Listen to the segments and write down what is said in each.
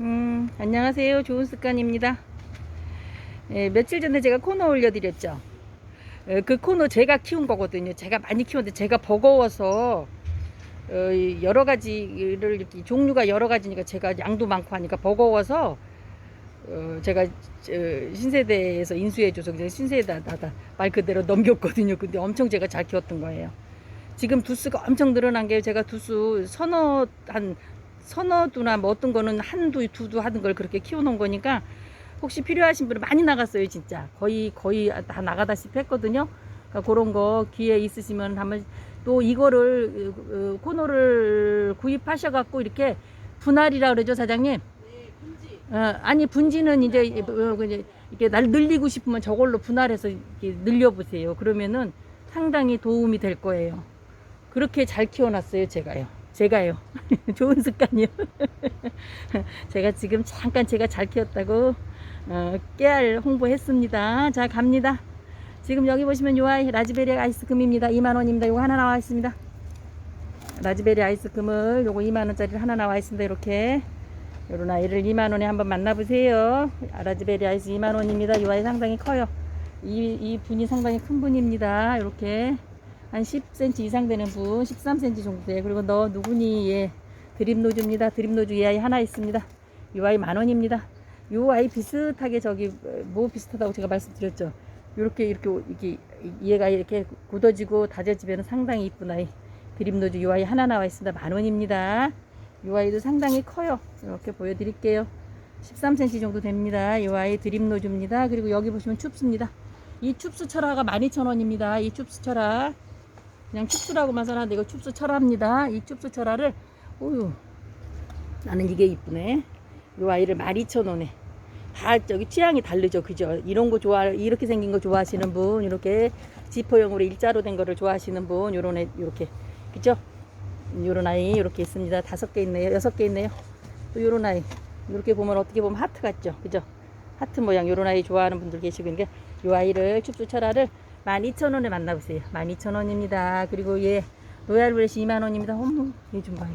음, 안녕하세요. 좋은 습관입니다. 예, 며칠 전에 제가 코너 올려드렸죠. 어, 그 코너 제가 키운 거거든요. 제가 많이 키웠는데 제가 버거워서 어, 이 여러 가지를 이렇게 종류가 여러 가지니까 제가 양도 많고 하니까 버거워서 어, 제가 저, 신세대에서 인수해줘서 그냥 신세대다 말 그대로 넘겼거든요. 근데 엄청 제가 잘 키웠던 거예요. 지금 두수가 엄청 늘어난 게 제가 두수 서너 한 서너 두나 뭐 어떤 거는 한두 두 두 하던 걸 그렇게 키워놓은 거니까 혹시 필요하신 분은 많이 나갔어요 진짜. 거의 거의 다 나가다시피 했거든요. 그러니까 그런 거 기회 있으시면 한번 또 이거를 어, 어, 코너를 구입하셔 갖고 이렇게 분할이라 그러죠 사장님? 어, 아니 분지는 이제 어, 이제 이렇게 날 늘리고 싶으면 저걸로 분할해서 이렇게 늘려보세요. 그러면은 상당히 도움이 될 거예요. 그렇게 잘 키워놨어요 제가요 제가요. 좋은 습관이요. 제가 지금 잠깐 제가 잘 키웠다고 어, 깨알 홍보했습니다. 자 갑니다. 지금 여기 보시면 요 아이 라즈베리 아이스크림입니다. 2만원입니다. 요거 하나 나와 있습니다. 라즈베리 아이스크림을 요거 2만원짜리 하나 나와 있습니다. 이렇게. 요런 아이를 2만원에 한번 만나보세요. 아, 라즈베리 아이스 2만원입니다. 요 아이 상당히 커요. 이, 이 분이 상당히 큰 분입니다. 이렇게 한 10cm 이상 되는 분 13cm 정도 돼요. 그리고 너 누구니? 예. 드립 노즈입니다. 드립 노즈 이 아이 하나 있습니다. 이 아이 만원입니다. 요 아이 비슷하게 저기 어, 뭐 비슷하다고 제가 말씀드렸죠? 이렇게 이렇게 얘가 이렇게 굳어지고 다져지면 상당히 이쁜 아이. 드립 노즈 요 아이 하나 나와 있습니다. 만원입니다. 요 아이도 상당히 커요. 이렇게 보여드릴게요. 13cm 정도 됩니다. 요 아이 드립 노즈입니다. 그리고 여기 보시면 춥습니다. 이 춥수 철화가 12,000원입니다. 이 춥수 철화 그냥 춥수라고만 써놨는데 이거 춥수 철화입니다. 이 춥수 철화를 오유 나는 이게 이쁘네. 이 아이를 12,000원에 다 저기 취향이 다르죠. 그죠? 이런 거 좋아 이렇게 생긴 거 좋아하시는 분 이렇게 지퍼형으로 일자로 된 거를 좋아하시는 분 요런 애 요렇게 그죠? 요런 아이 이렇게 있습니다. 다섯 개 있네요. 여섯 개 있네요. 또 요런 아이 이렇게 보면 어떻게 보면 하트 같죠. 그죠? 하트 모양 요런 아이 좋아하는 분들 계시고 그러니까 요 아이를 춥수 철화를 12,000원에 만나보세요. 12,000원입니다. 그리고 얘 로얄 브레시 2만원입니다. 어머, 얘좀 봐요.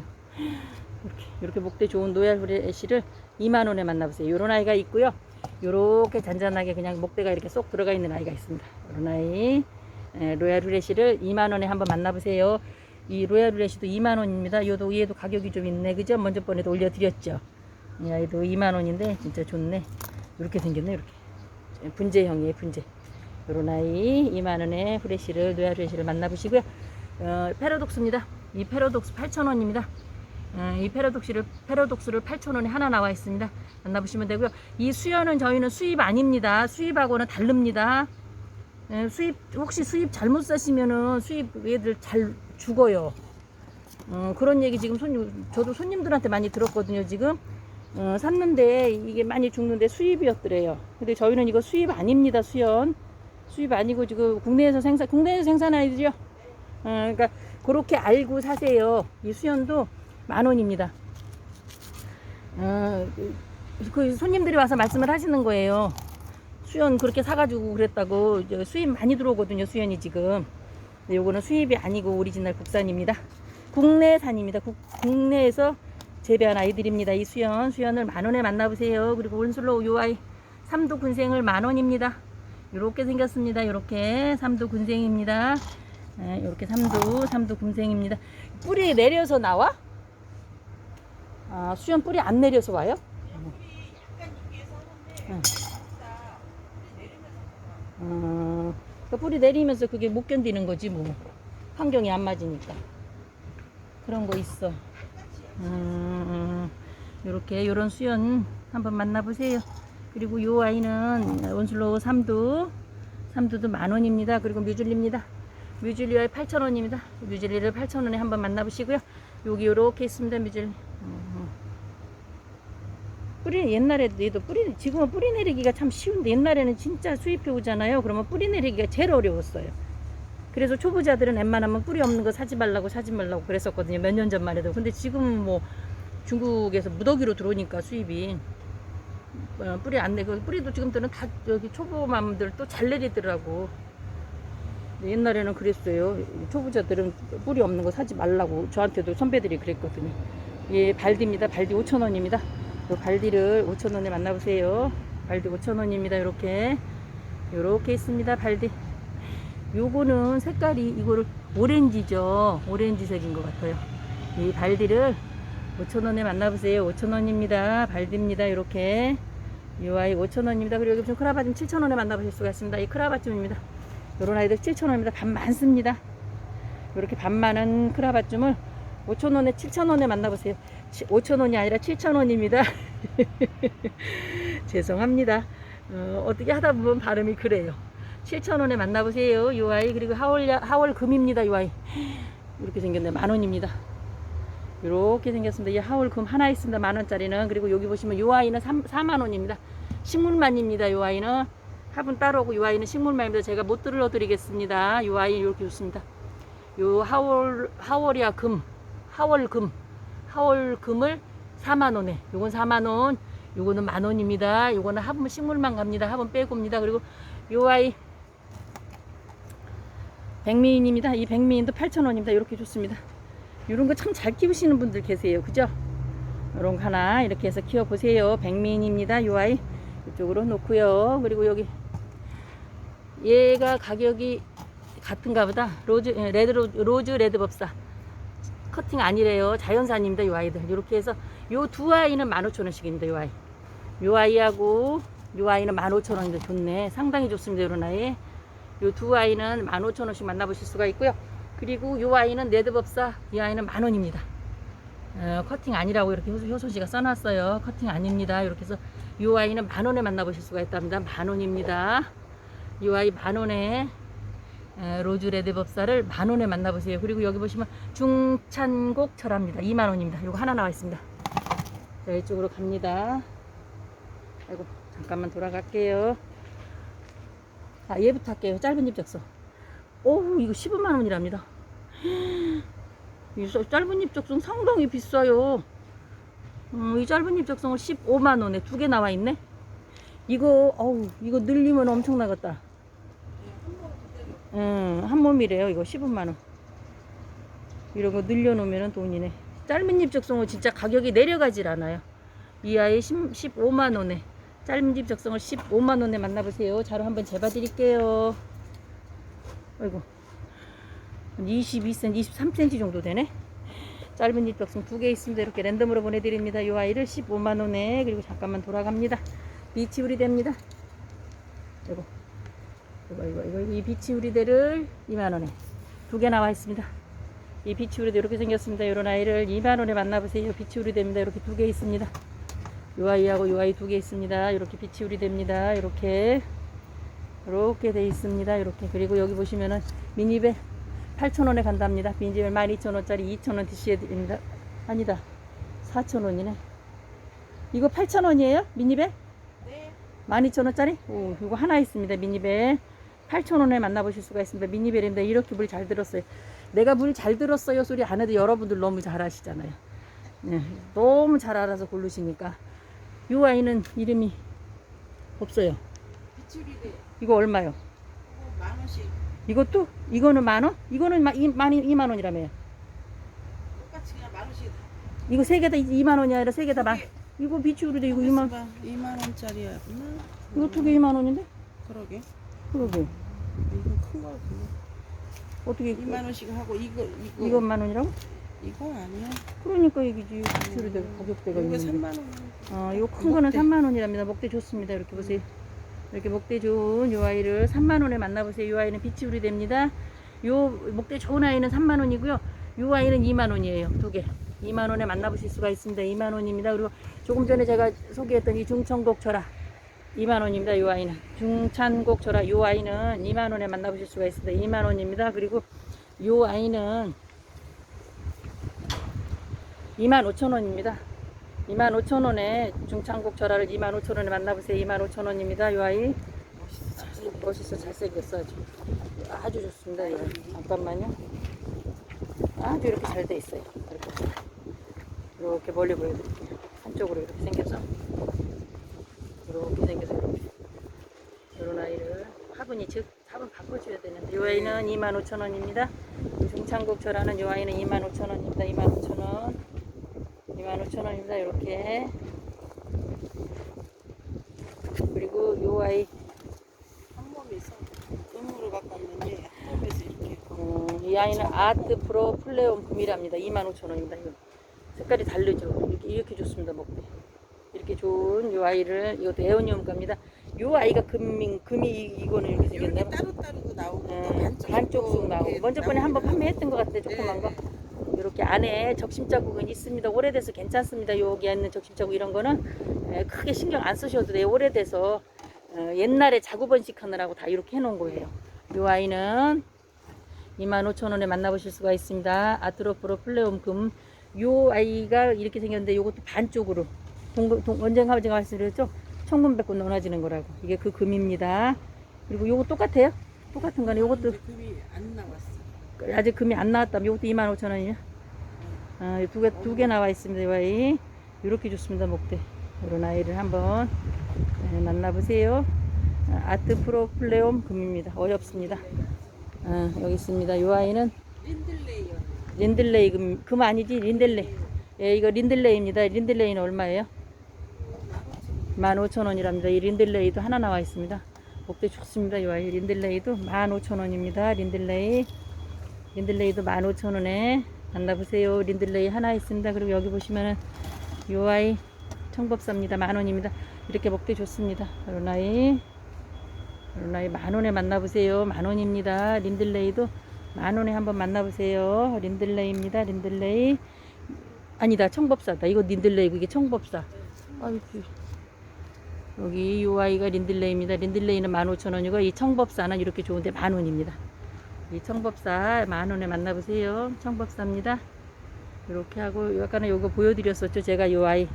이렇게, 이렇게 목대 좋은 로얄 브레시를 2만원에 만나보세요. 요런 아이가 있고요. 요렇게 잔잔하게 그냥 목대가 이렇게 쏙 들어가 있는 아이가 있습니다. 요런 아이. 에, 로얄 브레시를 2만원에 한번 만나보세요. 이 로얄 브레시도 2만원입니다. 요도, 얘도 가격이 좀 있네. 그죠? 먼저 번에도 올려드렸죠. 이 아이도 2만원인데 진짜 좋네. 이렇게 생겼네. 이렇게. 분재형이에요. 분재. 아이 2만원에 후레쉬를 노야 후레쉬를 만나보시고요. 어, 패러독스입니다. 이 패러독스 8,000원입니다. 어, 이 패러독스를 패러독스를 8,000원에 하나 나와 있습니다. 만나보시면 되고요. 이 수연은 저희는 수입 아닙니다. 수입하고는 다릅니다. 예, 수입 혹시 수입 잘못 사시면은 수입 얘들 잘 죽어요. 어, 그런 얘기 지금 손님 저도 손님들한테 많이 들었거든요 지금. 어, 샀는데 이게 많이 죽는데 수입이었더래요. 근데 저희는 이거 수입 아닙니다 수연 수입 아니고 지금 국내에서 생산 국내에서 생산하죠. 어, 그러니까 그렇게 알고 사세요. 이 수연도 만 원입니다. 어, 그 손님들이 와서 말씀을 하시는 거예요. 수연 그렇게 사가지고 그랬다고 수입 많이 들어오거든요. 수연이 지금. 요거는 수입이 아니고 오리지널 국산입니다. 국내산입니다. 국, 국내에서 재배한 아이들입니다. 이 수연 수연을 만 원에 만나보세요. 그리고 온슬로우 요 아이 삼도 군생을 만 원입니다. 이렇게 생겼습니다. 이렇게 삼두 군생입니다. 네, 이렇게 삼두 삼두 군생입니다. 뿌리 내려서 나와? 아, 수연 뿌리 안 내려서 와요? 응. 어, 그 뿌리 내리면서 그게 못 견디는 거지 뭐 환경이 안 맞으니까 그런 거 있어. 음, 이렇게 이런 수연 한번 만나보세요. 그리고 요 아이는 온슬로우 3두 3두도 만원입니다. 그리고 뮤즐리입니다. 뮤즐리와 8천원입니다. 뮤즐리를 8천원에 한번 만나보시고요. 여기 요렇게 있습니다 뮤즐리. 뿌리 옛날에도 얘도 뿌리 지금은 뿌리 내리기가 참 쉬운데 옛날에는 진짜 수입해 오잖아요. 그러면 뿌리 내리기가 제일 어려웠어요. 그래서 초보자들은 웬만하면 뿌리 없는 거 사지 말라고 사지 말라고 그랬었거든요. 몇 년 전만 해도. 근데 지금은 뭐 중국에서 무더기로 들어오니까 수입이 어, 뿌리 안 내고 뿌리도 지금들은 다 여기 초보맘들 또 잘 내리더라고. 옛날에는 그랬어요. 초보자들은 뿌리 없는 거 사지 말라고 저한테도 선배들이 그랬거든요. 예, 발디입니다. 발디 5,000원입니다. 요 발디를 5,000원에 만나보세요. 발디 5,000원입니다. 이렇게. 요렇게 있습니다. 발디. 요거는 색깔이 이거를 오렌지죠. 오렌지색인 것 같아요. 이 발디를 5,000원에 만나보세요. 5,000원입니다. 발디입니다. 이렇게. 이 아이 5,000원입니다. 그리고 여기 크라바즘 7,000원에 만나보실 수가 있습니다. 이 크라바즘입니다. 요런 아이들 7,000원입니다. 반 많습니다. 이렇게 반 많은 크라바즘을 5,000원에 7,000원에 만나보세요. 5,000원이 아니라 7,000원입니다. 죄송합니다. 어, 떻게 하다 보면 발음이 그래요. 7,000원에 만나보세요. 이 아이 그리고 하월 하월 금입니다. 이 아이 이렇게 생겼네. 만 원입니다. 이렇게 생겼습니다. 이 하월 금 하나 있습니다. 만 원짜리는 그리고 여기 보시면 이 아이는 3, 4만 원입니다. 식물만입니다. 이 아이는 화분 따로 오고 이 아이는 식물만입니다. 제가 못 들러 드리겠습니다. 이 아이 이렇게 좋습니다. 요 하월 하월이야 금 하월 금 하월 금을 4만 원에 요건 4만 원 요거는 만 원입니다. 요거는 화분 식물만 갑니다. 화분 빼고입니다. 그리고 요 아이 백미인입니다. 이 백미인도 8,000원입니다. 이렇게 좋습니다. 이런 거 참 잘 키우시는 분들 계세요. 그죠? 이런 거 하나 이렇게 해서 키워보세요. 백미인입니다. 요 아이 이쪽으로 놓고요. 그리고 여기 얘가 가격이 같은가 보다. 로즈, 예, 레드, 로즈, 로즈 레드 법사. 커팅 아니래요. 자연산입니다. 요 아이들. 이렇게 해서 요 두 아이는 15,000원씩입니다. 요 아이. 요 아이하고 요 아이는 15,000원인데 좋네. 상당히 좋습니다. 요런 아이. 요 두 아이는 15,000원씩 만나보실 수가 있고요. 그리고 요 아이는 레드법사. 이 아이는 만 원입니다. 어, 커팅 아니라고 이렇게 효- 효선 씨가 써놨어요. 커팅 아닙니다. 이렇게 해서 요 아이는 만 원에 만나보실 수가 있답니다. 만 원입니다. 요 아이 만원에 에, 로즈 레드 법사를 만 원에 만나보세요. 그리고 여기 보시면 중찬곡 철합니다. 2만 원입니다. 요거 하나 나와 있습니다. 자, 이쪽으로 갑니다. 아이고, 잠깐만 돌아갈게요. 아, 얘부터 할게요. 짧은 잎 적소. 오, 이거 15만 원이랍니다. 이 써- 짧은 잎 적송 상당히 비싸요. 음, 이 짧은 잎 적송을 15만 원에 두 개 나와 있네. 이거, 어우, 이거 늘리면 엄청나겠다. 음, 한 몸이래요. 이거 15만 원. 이런 거 늘려놓으면 돈이네. 짧은 잎 적송은 진짜 가격이 내려가질 않아요. 이 아이 15만 원에. 짧은 잎 적송을 15만 원에 만나보세요. 자로 한번 재봐 드릴게요. 아이고. 한 22cm, 23cm 정도 되네. 짧은 잎 적송 두 개 있습니다. 이렇게 랜덤으로 보내드립니다. 이 아이를 15만원에. 그리고 잠깐만 돌아갑니다. 비치우리 됩니다. 이거. 이거, 이거, 이거, 이 비치우리대를 2만원에. 두 개 나와 있습니다. 이 비치우리대 이렇게 생겼습니다. 이런 아이를 2만원에 만나보세요. 비치우리대입니다. 이렇게 두 개 있습니다. 요 아이하고 요 아이 두 개 있습니다. 이렇게 비치우리대입니다. 이렇게. 이렇게 돼 있습니다. 이렇게. 그리고 여기 보시면은 미니벨 8,000원에 간답니다. 미니벨 12,000원짜리 2,000원 DC에 드립니다. 아니다. 4,000원이네. 이거 8,000원이에요? 미니벨? 네. 12,000원짜리? 오, 이거 하나 있습니다. 미니벨. 8,000원에 만나보실 수가 있습니다. 미니벨입니다. 이렇게 물 잘 들었어요. 내가 물 잘 들었어요 소리 안 해도 여러분들 너무 잘 아시잖아요. 네, 너무 잘 알아서 고르시니까. 이 아이는 이름이 없어요. 비추리대 이거 얼마요? 뭐만 원씩 이것도? 이거는 만 원? 이거는 마, 이, 만, 2만 원이라며요. 똑같이 그냥 만 원씩 다. 이거 세 개다 2만 원이 아니라 세 개 다 만. 이거 비추그리도 이거 2만, 2만 원짜리야. 이거 두개 2만 원인데? 그러게. 그러게. 이거 큰 거. 어떻게 2만 원씩 하고 이거 이거 이건 만 원이라고? 이건 아니야. 그러니까 얘기지. 비추그리도 가격대가 이거 있는데. 3만 원. 어, 요큰 거는 목대. 3만 원이랍니다. 목대 좋습니다. 이렇게 보세요. 이렇게 목대 좋은 요 아이를 3만 원에 만나보세요. 요 아이는 비치우리 됩니다. 요 목대 좋은 아이는 3만 원이고요. 요 아이는 2만 원이에요. 두 개. 2만 원에 만나보실 수가 있습니다. 2만 원입니다. 그리고 조금 전에 제가 소개했던 이 중천곡 철아 2만 원입니다. 요 아이는 중찬곡 철아 요 아이는 2만 원에 만나보실 수가 있습니다. 2만 원입니다. 그리고 요 아이는 2만 5천 원입니다. 2만 5천 원에 중창곡 절하를 2만 5천 원에 만나보세요. 2만 5천 원입니다. 이 아이 멋있어. 잘생겼. 멋있어 잘생겼어 아주 아주 좋습니다. 이 아이. 잠깐만요. 아주 이렇게 잘 돼 있어요. 이렇게. 이렇게 멀리 보여드릴게요. 한쪽으로 이렇게 생겨서 이렇게 생겨서 이렇게 이런 아이를 화분이 즉 화분 바꿔줘야 되는데 이 아이는 2만 5천 원입니다. 중창곡 절하는 이 아이는 2만 5천 원입니다. 2만 5천 원. 15,000원입니다. 이렇게. 그리고 요 아이 한몸에서 음으로 바꿨는데 한몸에서 이렇게 음, 이 아이는 아트 프로 플레온 금이랍니다. 25,000원입니다. 이거. 색깔이 다르죠. 이렇게, 이렇게 좋습니다. 먹대. 이렇게 좋은 요 아이를 이것도 애원이온 겁니다. 요 아이가 금이 금이 이거는 이렇게 생겼나요? 따로따로 나오고 네, 반쪽 반쪽 나오고 먼저 번에 한번 판매했던 것 같아. 조그만 네. 거. 이렇게 안에 적심 자국은 있습니다. 오래돼서 괜찮습니다. 여기에 있는 적심 자국 이런 거는 에, 크게 신경 안 쓰셔도 돼요. 오래돼서 어, 옛날에 자구 번식하느라고 다 이렇게 해놓은 거예요. 이 아이는 25,000원에 만나보실 수가 있습니다. 아트로프로 플레옴 금. 요 아이가 이렇게 생겼는데 요것도 반쪽으로 동, 동, 언젠가 제가 말씀드렸죠? 청금백꽃 넣어지는 거라고. 이게 그 금입니다. 그리고 요거 똑같아요. 똑같은 거는 요것도 금이 안 나왔어. 아직 금이 안 나왔다면 이것도 25,000원이요. 아, 두 개, 두 개 나와 있습니다. 이 아이. 이렇게 좋습니다. 목대. 이런 아이를 한번 네, 만나보세요. 아, 아트 프로 플레옴 금입니다. 어렵습니다. 아, 여기 있습니다. 이 아이는 린들레이어. 린들레이 금, 금 아니지? 린들레이. 예, 이거 린들레이입니다. 린들레이는 얼마예요? 15,000원이랍니다. 이 린들레이도 하나 나와 있습니다. 목대 좋습니다. 이 아이 린들레이도 15,000원입니다. 린들레이. 린들레이도 15,000원에 만나보세요. 린들레이 하나 있습니다. 그리고 여기 보시면은 이 아이 청법사입니다. 만원입니다. 이렇게 목대 좋습니다. 이런 아이. 이런 아이 만원에 만나보세요. 만원입니다. 린들레이도 만원에 한번 만나보세요. 린들레이입니다. 린들레이. 아니다. 청법사다. 이거 린들레이. 그게 청법사. 아이고. 여기 이 아이가 린들레이입니다. 린들레이는 15,000원이고 이 청법사는 이렇게 좋은데 만원입니다. 이 청법사 만원에 만나보세요. 청법사입니다. 이렇게 하고 아까는 요거 보여드렸었죠. 제가 요 아이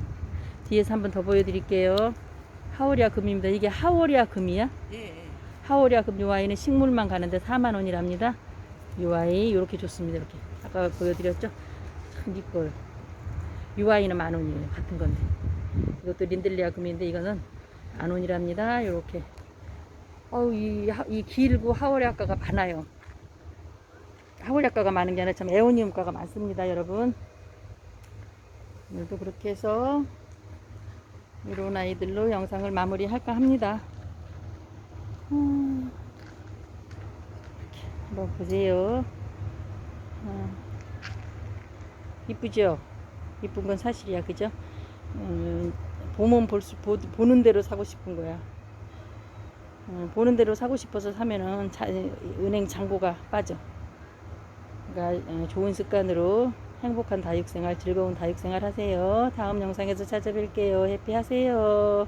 뒤에서 한번 더 보여드릴게요. 하오리아 금입니다. 이게 하오리아 금이야? 예, 예. 하오리아 금 요 아이는 식물만 가는데 4만 원이랍니다. 요 아이 이렇게 좋습니다. 이렇게 아까 보여드렸죠. 참 이뻐요. 요 아이는 만 원이에요. 같은 건데 이것도 린들리아 금인데 이거는 만 원이랍니다. 이렇게 어우 이, 하- 이 길고 하오리아가가 많아요. 하오리아가가 많은 게 아니라 참 에오니움가가 많습니다, 여러분. 오늘도 그렇게 해서 이런 아이들로 영상을 마무리할까 합니다. 음, 한번 보세요. 어, 이쁘죠? 이쁜 건 사실이야, 그죠? 음, 보면 볼 수, 보, 보는 대로 사고 싶은 거야. 어, 보는 대로 사고 싶어서 사면은 자, 은행 잔고가 빠져. 어, 좋은 습관으로 행복한 다육생활, 즐거운 다육생활 하세요. 다음 영상에서 찾아뵐게요. 해피하세요.